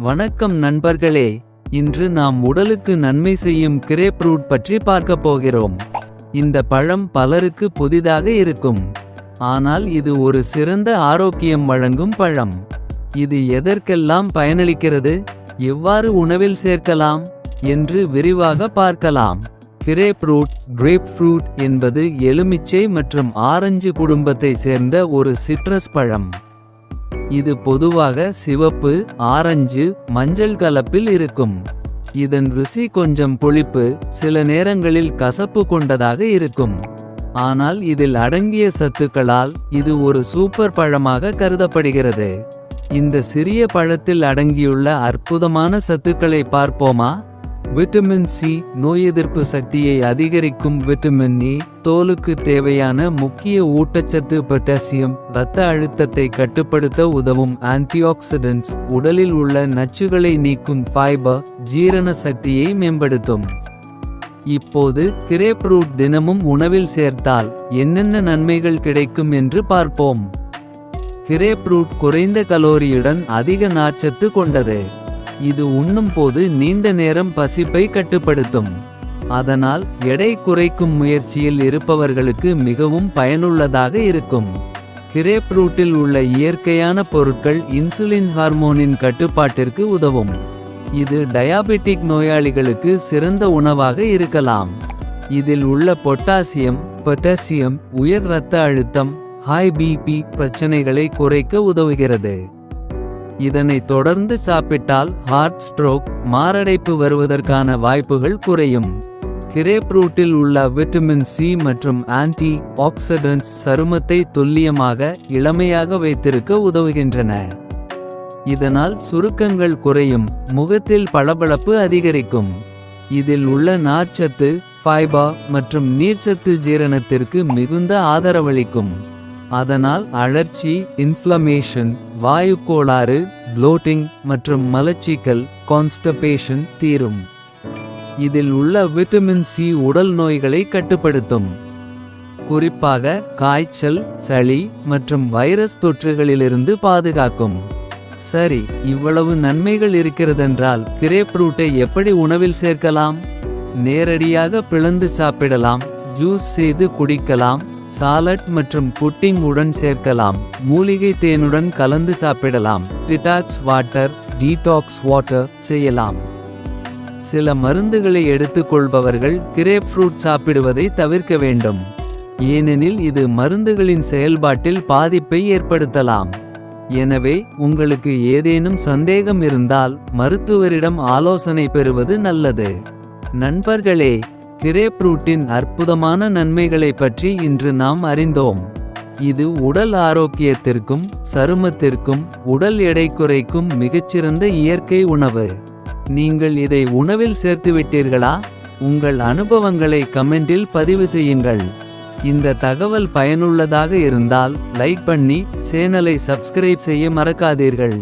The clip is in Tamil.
வணக்கம் நண்பர்களே இன்று நாம் உடலுக்கு நன்மை செய்யும் கிரேப்ரூட் பற்றி பார்க்கப் போகிறோம். இந்த பழம் பலருக்கு புதிதாக இருக்கும். ஆனால் இது ஒரு சிறந்த ஆரோக்கியம் வழங்கும் பழம். இது எதற்கெல்லாம் பயனளிக்கிறது எவ்வாறு உணவில் சேர்க்கலாம் என்று விரிவாக பார்க்கலாம். கிரேப்ரூட் கிரேப் ஃப்ரூட் என்பது எலுமிச்சை மற்றும் ஆரஞ்சு குடும்பத்தை சேர்ந்த ஒரு சிட்ரஸ் பழம். இது பொதுவாக சிவப்பு ஆரஞ்சு மஞ்சள் கலப்பில் இருக்கும். இதன் ருசி கொஞ்சம் புளிப்பு சில நேரங்களில் கசப்பு கொண்டதாக இருக்கும். ஆனால் இதில் அடங்கிய சத்துக்களால் இது ஒரு சூப்பர் பழமாக கருதப்படுகிறது. இந்த சிறிய பழத்தில் அடங்கியுள்ள அற்புதமான சத்துக்களை பார்ப்போமா? விட்டமின் சி நோய் எதிர்ப்பு சக்தியை அதிகரிக்கும் விட்டமின் இ தோலுக்கு தேவையான முக்கிய ஊட்டச்சத்து பொட்டாசியம் இரத்த அழுத்தத்தை கட்டுப்படுத்த உதவும் ஆன்டிஆக்சிடென்ட்ஸ் உடலில் உள்ள நச்சுகளை நீக்கும் ஃபைபர் ஜீரண சக்தியை மேம்படுத்தும். இப்போது கிரேப்ரூட் தினமும் உணவில் சேர்த்தால் என்னென்ன நன்மைகள் கிடைக்கும் என்று பார்ப்போம். கிரேப்ரூட் குறைந்த கலோரியுடன் அதிக நார்ச்சத்து கொண்டது. இது உண்ணும் போது நீண்ட நேரம் பசிப்பை கட்டுப்படுத்தும். அதனால் எடை குறைக்கும் முயற்சியில் இருப்பவர்களுக்கு மிகவும் பயனுள்ளதாக இருக்கும். கிரேப்ரூட்டில் உள்ள இயற்கையான பொருட்கள் இன்சுலின் ஹார்மோனின் கட்டுப்பாட்டிற்கு உதவும். இது டயாபெட்டிக் நோயாளிகளுக்கு சிறந்த உணவாக இருக்கலாம். இதில் உள்ள பொட்டாசியம் பொட்டாசியம் உயர் இரத்த அழுத்தம் ஹாய் பிபி பிரச்சனைகளை குறைக்க உதவுகிறது. இதனை தொடர்ந்து சாப்பிட்டால் ஹார்ட் ஸ்ட்ரோக் மாரடைப்பு வருவதற்கான வாய்ப்புகள் குறையும். கிரேப்ரூட்டில் உள்ள விட்டமின் சி மற்றும் ஆன்டி ஆக்சிடென்ட்ஸ் சருமத்தை துல்லியமாக இளமையாக வைத்திருக்க உதவுகின்றன. இதனால் சுருக்கங்கள் குறையும் முகத்தில் பளபளப்பு அதிகரிக்கும். இதில் உள்ள நார்ச்சத்து ஃபைபா மற்றும் நீர்ச்சத்து ஜீரணத்திற்கு மிகுந்த ஆதரவளிக்கும். அதனால் அழற்சி இன்ஃப்ளமேஷன் வாயு கோளாறு ப்ளோட்டிங் மற்றும் மலச்சிக்கல் கான்ஸ்டபேஷன் தீரும். இதில் உள்ள விட்டமின் சி உடல் நோய்களை கட்டுப்படுத்தும். குறிப்பாக காய்ச்சல் சளி மற்றும் வைரஸ் தொற்றுகளிலிருந்து பாதுகாக்கும். சரி இவ்வளவு நன்மைகள் இருக்கிறதென்றால் கிரேப்ரூட்டை எப்படி உணவில் சேர்க்கலாம்? நேரடியாக பிளந்து சாப்பிடலாம் ஜூஸ் செய்து குடிக்கலாம் சாலட் மற்றும் புட்டிங் உடன் சேர்க்கலாம். மூலிகை தேனுடன் கலந்து சாப்பிடலாம். டிடாக்ஸ் வாட்டர் டீடாக்ஸ் வாட்டர் செய்யலாம். சில மருந்துகளை எடுத்துக்கொள்பவர்கள் கிரேப் ஃப்ரூட் சாப்பிடுவதை தவிர்க்க வேண்டும். ஏனெனில் இது மருந்துகளின் செயல்பாட்டில் பாதிப்பை ஏற்படுத்தலாம். எனவே உங்களுக்கு ஏதேனும் சந்தேகம் இருந்தால் மருத்துவரிடம் ஆலோசனை பெறுவது நல்லது. நண்பர்களே கிரேப்ரூட்டின் அற்புதமான நன்மைகளை பற்றி இன்று நாம் அறிந்தோம். இது உடல் ஆரோக்கியத்திற்கும் சருமத்திற்கும் உடல் எடை குறைக்கும் மிகச்சிறந்த இயற்கை உணவு. நீங்கள் இதை உணவில் சேர்த்துவிட்டீர்களா உங்கள் அனுபவங்களை கமெண்டில் பதிவு செய்யுங்கள். இந்த தகவல் பயனுள்ளதாக இருந்தால் லைக் பண்ணி சேனலை சப்ஸ்கிரைப் செய்ய மறக்காதீர்கள்.